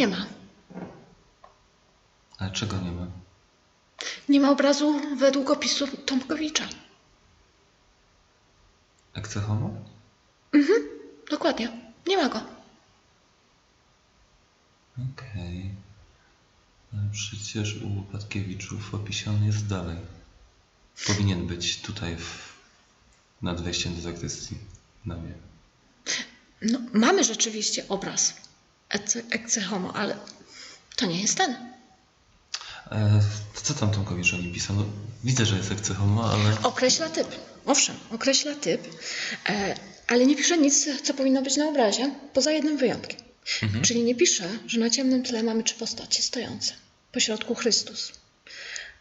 Nie ma. Ale czego nie ma? Nie ma obrazu według opisu Tomkowicza. Ecce homo? Dokładnie. Nie ma go. Okej. Ale przecież u Łopatkiewiczów on jest dalej. Powinien być tutaj w... nad wejściem do zakrystii. Na mnie. No, mamy rzeczywiście obraz Ecce Homo, ale to nie jest ten. E, co tam Tomkowicz o nim pisał? No, widzę, że jest Ecce homo, ale... Określa typ. Owszem, określa typ, e, ale nie pisze nic, co powinno być na obrazie, poza jednym wyjątkiem. Czyli nie pisze, że na ciemnym tle mamy trzy postacie stojące. Po środku Chrystus.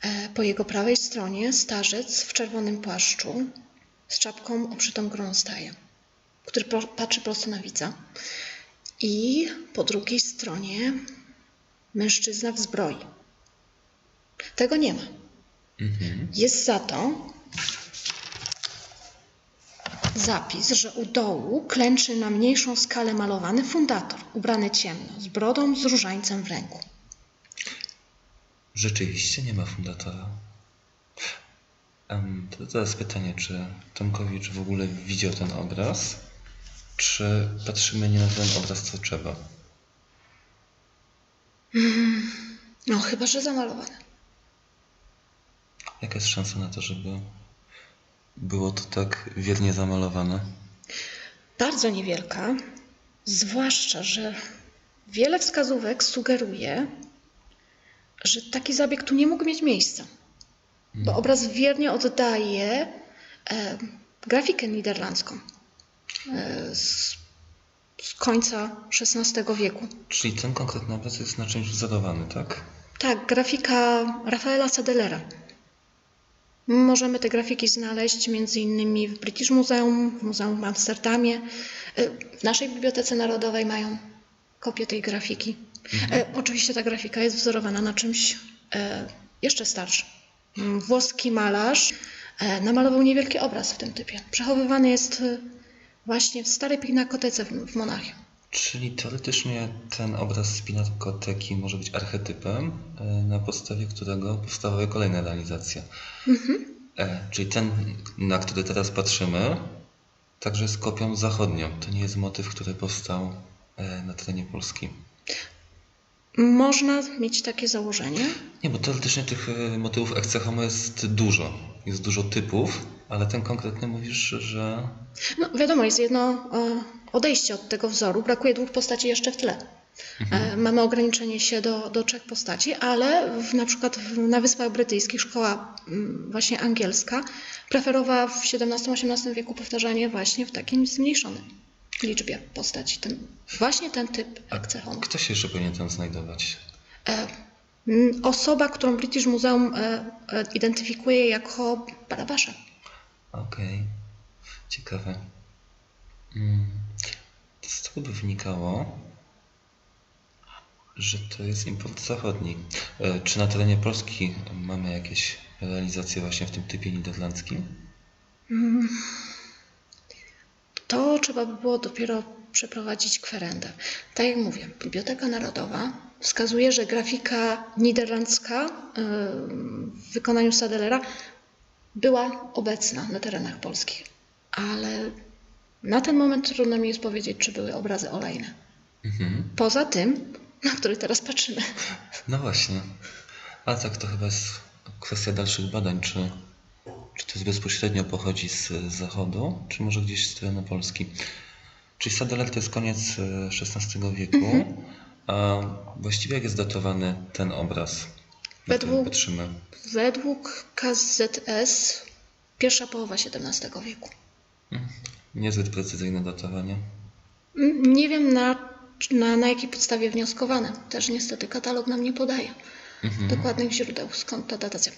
E, po jego prawej stronie starzec w czerwonym płaszczu z czapką obszytą gronostajem, który pro, patrzy prosto na widza. I po drugiej stronie mężczyzna w zbroi. Tego nie ma. Mhm. Jest za to zapis, że u dołu klęczy na mniejszą skalę malowany fundator, ubrany ciemno, z brodą, z różańcem w ręku. Rzeczywiście nie ma fundatora. Em, to teraz pytanie, czy Tomkowicz w ogóle widział ten obraz? Czy patrzymy nie na ten obraz, co trzeba? No, chyba, że zamalowany. Jaka jest szansa na to, żeby było to tak wiernie zamalowane? Bardzo niewielka, zwłaszcza, że wiele wskazówek sugeruje, że taki zabieg tu nie mógł mieć miejsca. Bo obraz wiernie oddaje e, grafikę niderlandzką z, z końca XVI wieku. Czyli ten konkretny obraz jest na czymś wzorowany, tak? Tak, grafika Rafaela Sadelera. Możemy te grafiki znaleźć między innymi w British Museum, w Muzeum w Amsterdamie. E, W naszej Bibliotece Narodowej mają kopię tej grafiki. E, Oczywiście ta grafika jest wzorowana na czymś e, jeszcze starszym. Włoski malarz e, namalował niewielki obraz w tym typie. Przechowywany jest e, właśnie w starej pinakotece w, w Monachium. Czyli teoretycznie ten obraz z Pinakoteki może być archetypem, e, na podstawie którego powstawały kolejne realizacje. E, Czyli ten, na który teraz patrzymy, także jest kopią zachodnią. To nie jest motyw, który powstał e, na terenie Polski. Można mieć takie założenie. Nie, bo teoretycznie tych motywów Ecce Homo jest dużo. Jest dużo typów, ale ten konkretny mówisz, że... No, wiadomo, jest jedno e, odejście od tego wzoru. Brakuje dwóch postaci jeszcze w tle. E, Mamy ograniczenie się do, do trzech postaci, ale w, na przykład na Wyspach Brytyjskich szkoła mm, właśnie angielska preferowała w XVII-XVIII wieku powtarzanie właśnie w takim zmniejszonym liczbie postaci. Ten, właśnie ten typ Homo. Kto się jeszcze powinien tam znajdować? E, Osoba, którą British Museum identyfikuje jako Barabasza. Okej, ciekawe. Mm. Z tego by wynikało, że to jest import zachodni. E, Czy na terenie Polski mamy jakieś realizacje właśnie w tym typie niderlandzkim? To trzeba by było dopiero przeprowadzić kwerendę. Tak jak mówię, Biblioteka Narodowa wskazuje, że grafika niderlandzka yy, w wykonaniu Sadelera była obecna na terenach polskich, ale na ten moment trudno mi jest powiedzieć, czy były obrazy olejne. Mhm. Poza tym, na który teraz patrzymy. No właśnie. Ale tak, to chyba jest kwestia dalszych badań, czy, czy to jest bezpośrednio pochodzi z zachodu, czy może gdzieś z terenu Polski. Czyli Sadeler to jest koniec e, XVI wieku. A właściwie jak jest datowany ten obraz? Według-. Według KZS pierwsza połowa XVII wieku. Niezbyt precyzyjne datowanie. Mm, Nie wiem na, na, na jakiej podstawie wnioskowane. Też niestety katalog nam nie podaje dokładnych źródeł, skąd ta datacja.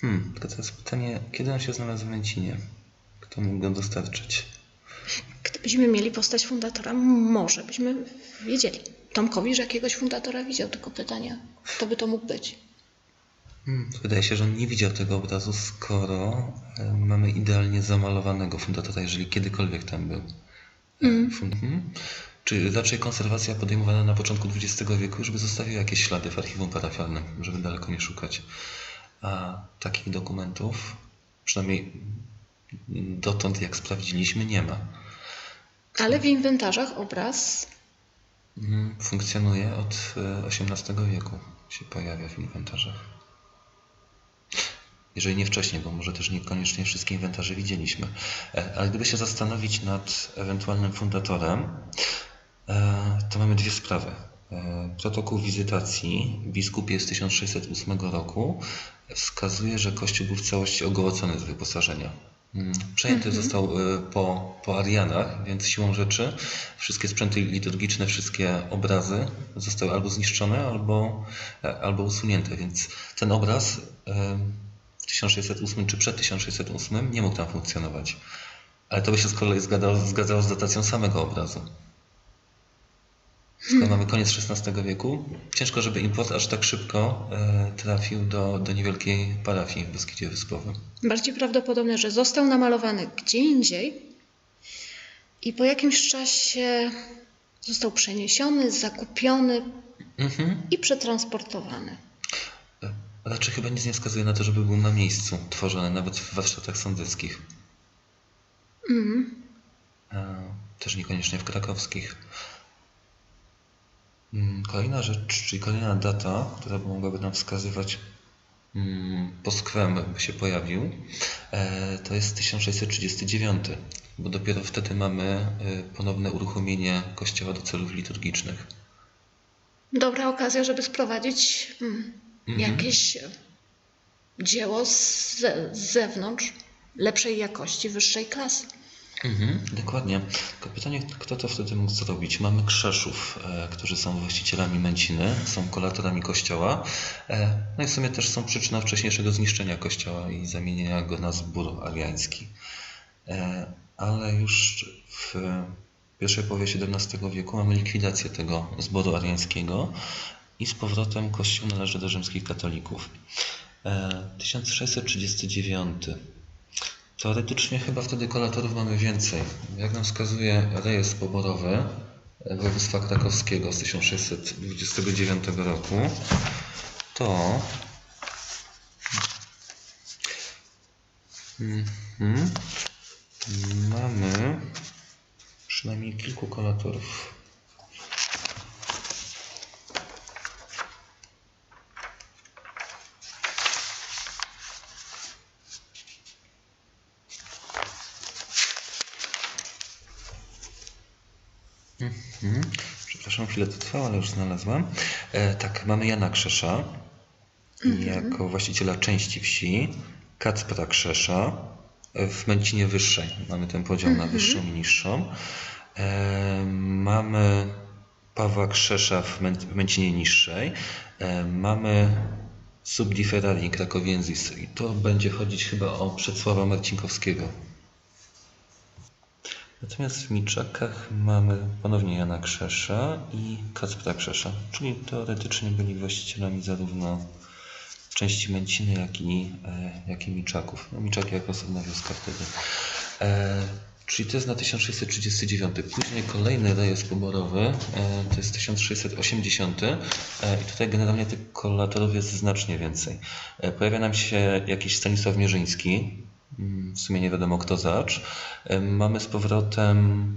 Hmm, tylko teraz pytanie, kiedy on się znalazł w Lęcinie? Kto mógł go dostarczyć? Gdybyśmy mieli postać fundatora, może byśmy wiedzieli. Tomkowicz jakiegoś fundatora widział, tylko pytanie, kto by to mógł być. Hmm, wydaje się, że on nie widział tego obrazu, skoro e, mamy idealnie zamalowanego fundatora, jeżeli kiedykolwiek tam był. E, mhm. Czy raczej konserwacja podejmowana na początku XX wieku, żeby zostawiła jakieś ślady w archiwum parafialnym, żeby daleko nie szukać. A takich dokumentów, przynajmniej dotąd jak sprawdziliśmy, nie ma. Ale w inwentarzach obraz Mm, Funkcjonuje od e, XVIII wieku, się pojawia w inwentarzach. Jeżeli nie wcześniej, bo może też niekoniecznie wszystkie inwentarze widzieliśmy. E, Ale gdyby się zastanowić nad ewentualnym fundatorem, e, to mamy dwie sprawy. E, Protokół wizytacji biskupie z 1608 roku wskazuje, że kościół był w całości ogołocony z wyposażenia. Mm, Przejęty został e, po, po Arianach, więc siłą rzeczy wszystkie sprzęty liturgiczne, wszystkie obrazy zostały albo zniszczone, albo, albo usunięte, więc ten obraz w 1608 czy przed 1608 nie mógł tam funkcjonować. Ale to by się z kolei zgadzało, zgadzało z datacją samego obrazu. Skoro mamy koniec XVI wieku, ciężko, żeby import aż tak szybko e, trafił do, do niewielkiej parafii w Beskidzie Wyspowym. bardziej prawdopodobne, że został namalowany gdzie indziej i po jakimś czasie został przeniesiony, zakupiony Mhm. i przetransportowany. Raczej chyba nic nie wskazuje na to, żeby był na miejscu tworzony, nawet w warsztatach sądeckich. Mm. E, Też niekoniecznie w krakowskich. Mm, Kolejna rzecz, czyli kolejna data, która mogłaby nam wskazywać mm, po skwem by się pojawił, e, to jest 1639, bo dopiero wtedy mamy e, ponowne uruchomienie kościoła do celów liturgicznych. Dobra okazja, żeby sprowadzić mm, Mhm. jakieś dzieło z, z zewnątrz, lepszej jakości, wyższej klasy. Mhm, dokładnie. Tylko pytanie, kto to wtedy mógł zrobić? Mamy Krzeszów, e, którzy są właścicielami Męciny, są kolatorami kościoła. E, no i w sumie też są przyczyną wcześniejszego zniszczenia kościoła i zamienienia go na zbór ariański. E, ale już w pierwszej połowie XVII wieku mamy likwidację tego zboru ariańskiego i z powrotem kościół należy do rzymskich katolików. E, 1639. Teoretycznie chyba wtedy kolatorów mamy więcej. Jak nam wskazuje rejestr poborowy województwa krakowskiego z 1629 roku, to Mhm. mamy przynajmniej kilku kolatorów. Mhm. Przepraszam, chwilę to trwało, ale już znalazłam. E, tak, mamy Jana Krzesza jako właściciela części wsi, Kacpra Krzesza w Męcinie Wyższej. Mamy ten podział na wyższą i niższą. E, mamy Pawła Krzesza w, Mę- Męcinie Niższej. E, mamy Subdiferari Krakowienzis i to będzie chodzić chyba o Przedsława Marcinkowskiego. Natomiast w Miczakach mamy ponownie Jana Krzesza i Kacpra Krzesza, czyli teoretycznie byli właścicielami zarówno części Męciny, jak i, e, jak i Miczaków. No, Miczaki jako osobna wioska wtedy. E, czyli to jest na 1639. Później kolejny rejestr poborowy e, to jest 1680 e, i tutaj generalnie tych kolatorów jest znacznie więcej. E, pojawia nam się jakiś Stanisław Mierzyński, w sumie nie wiadomo kto zacz. Mamy z powrotem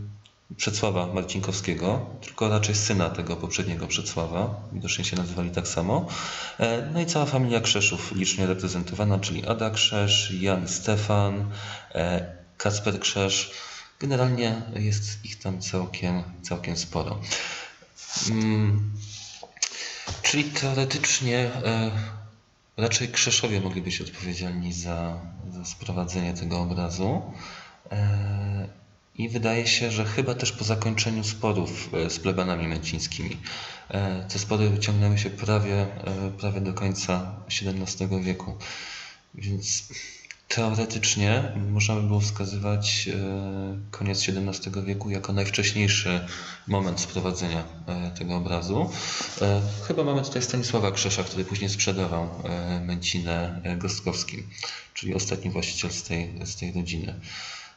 Przedsława Marcinkowskiego, tylko raczej syna tego poprzedniego Przedsława, widocznie się nazywali tak samo. E, No i cała familia Krzeszów licznie reprezentowana, czyli Ada Krzesz, Jan Stefan, e, Kacper Krzesz. Generalnie jest ich tam całkiem, całkiem sporo. Mm, Czyli teoretycznie e, raczej Krzeszowie mogli być odpowiedzialni za, za sprowadzenie tego obrazu. E, I wydaje się, że chyba też po zakończeniu sporów e, z plebanami męcińskimi. E, Te spory wyciągnęły się prawie, prawie do końca XVII wieku. Więc teoretycznie można by było wskazywać e, koniec XVII wieku jako najwcześniejszy moment sprowadzenia e, tego obrazu. E, Chyba mamy tutaj Stanisława Krzesza, który później sprzedawał Męcinę Gostkowskim, czyli ostatni właściciel z tej, z tej rodziny.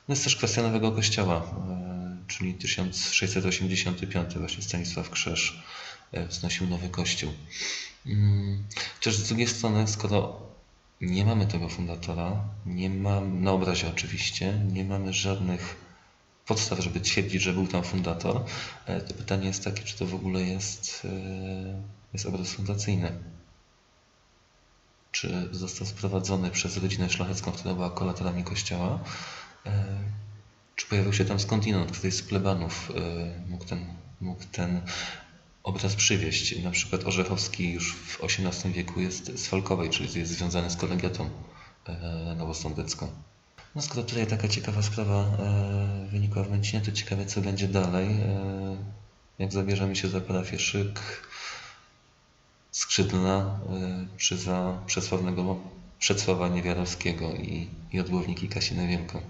No jest też kwestia Nowego Kościoła, czyli 1685 właśnie Stanisław Krzesz wznosił nowy kościół. Mm, Chociaż z drugiej strony, skoro nie mamy tego fundatora, nie mam, na obrazie oczywiście, nie mamy żadnych podstaw, żeby twierdzić, że był tam fundator, e, to pytanie jest takie, czy to w ogóle jest, e, jest obraz fundacyjny. Czy został sprowadzony przez rodzinę szlachecką, która była kolaterami kościoła, e, czy pojawił się tam skądinąd, któryś z plebanów mógł ten, mógł ten obraz przywieźć. Na przykład Orzechowski już w XVIII wieku jest z Falkowej, czyli jest związany z kolegiatą e, nowosądecką. No skoro tutaj taka ciekawa sprawa e, wynikła w Męcinie, to ciekawe co będzie dalej. E, jak zabierzemy się za parafię Szyk, Skrzydlna, e, czy za przesławnego Przesława Niewiarowskiego i, i odłownik i Kasinę Wielką.